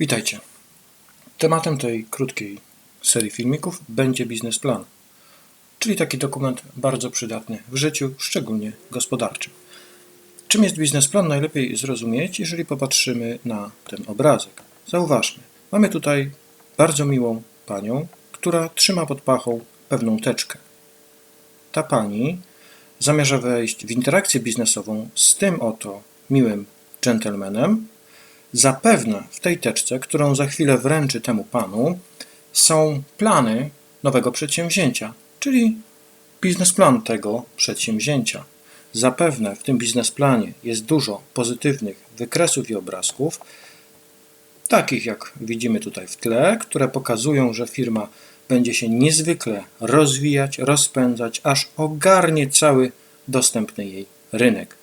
Witajcie. Tematem tej krótkiej serii filmików będzie biznesplan, czyli taki dokument bardzo przydatny w życiu, szczególnie gospodarczym. Czym jest biznesplan najlepiej zrozumieć, jeżeli popatrzymy na ten obrazek. Zauważmy, mamy tutaj bardzo miłą panią, która trzyma pod pachą pewną teczkę. Ta pani zamierza wejść w interakcję biznesową z tym oto miłym dżentelmenem, Zapewne w tej teczce, którą za chwilę wręczy temu panu, są plany nowego przedsięwzięcia, czyli biznesplan tego przedsięwzięcia. Zapewne w tym biznesplanie jest dużo pozytywnych wykresów i obrazków, takich jak widzimy tutaj w tle, które pokazują, że firma będzie się niezwykle rozwijać, rozpędzać, aż ogarnie cały dostępny jej rynek.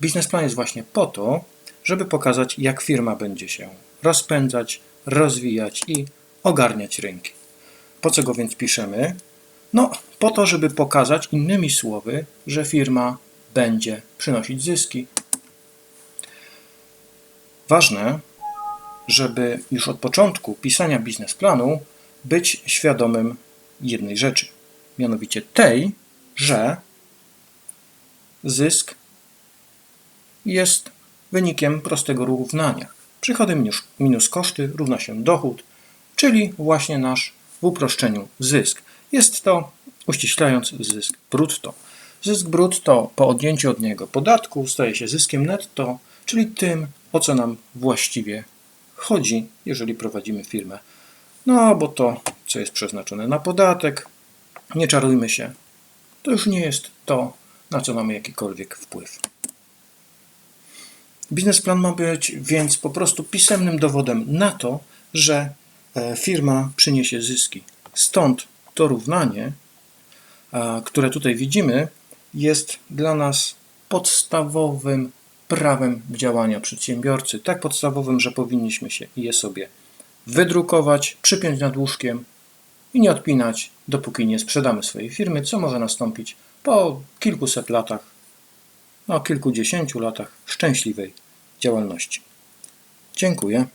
Biznesplan jest właśnie po to, żeby pokazać, jak firma będzie się rozpędzać, rozwijać i ogarniać rynki. Po co go więc piszemy? No, po to, żeby pokazać innymi słowy, że firma będzie przynosić zyski. Ważne, żeby już od początku pisania biznesplanu być świadomym jednej rzeczy, mianowicie tej, że zysk jest wynikiem prostego równania. Przychody minus, koszty równa się dochód, czyli właśnie nasz w uproszczeniu zysk. Jest to, uściślając, zysk brutto. Zysk brutto po odjęciu od niego podatku staje się zyskiem netto, czyli tym, o co nam właściwie chodzi, jeżeli prowadzimy firmę. No, bo to, co jest przeznaczone na podatek, nie czarujmy się, to już nie jest to, na co mamy jakikolwiek wpływ. Biznesplan ma być więc po prostu pisemnym dowodem na to, że e, firma przyniesie zyski. Stąd to równanie, które tutaj widzimy, jest dla nas podstawowym prawem działania przedsiębiorcy. Tak podstawowym, że powinniśmy się je sobie wydrukować, przypiąć nad łóżkiem i nie odpinać, dopóki nie sprzedamy swojej firmy, co może nastąpić po kilkuset latach, no kilkudziesięciu latach szczęśliwej działalności. Dziękuję.